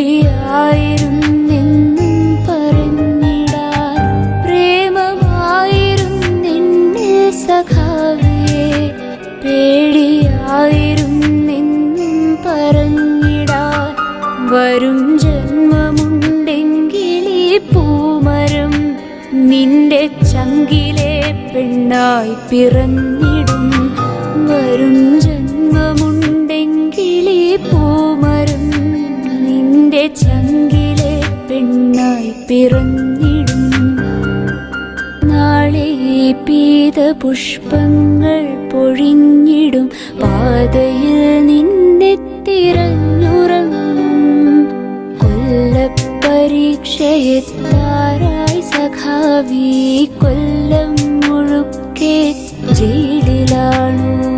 ശരിയായിരുന്നെന്നും പറഞ്ഞിടാൻ പ്രേമമായിരുന്നെന്നെ പൂമരം നിന്റെ ചങ്കിലെ പെണ്ണായി പിറന്നിടും. വരും ജന്മമുണ്ടെങ്കിലീ പൂമരം ചങ്കിലെ പെണ്ണായി പിറന്നിടും. നാളെ പീത പുഷ്പങ്ങൾ പൊഴിഞ്ഞിടും. പാതയിൽ നിന്നെ തിരഞ്ഞുറങ്ങും കൊല്ലപ്പരീക്ഷയെത്താറായി സഖാവി കൊല്ലം മുഴുക്കെ ജയിലിലാണു.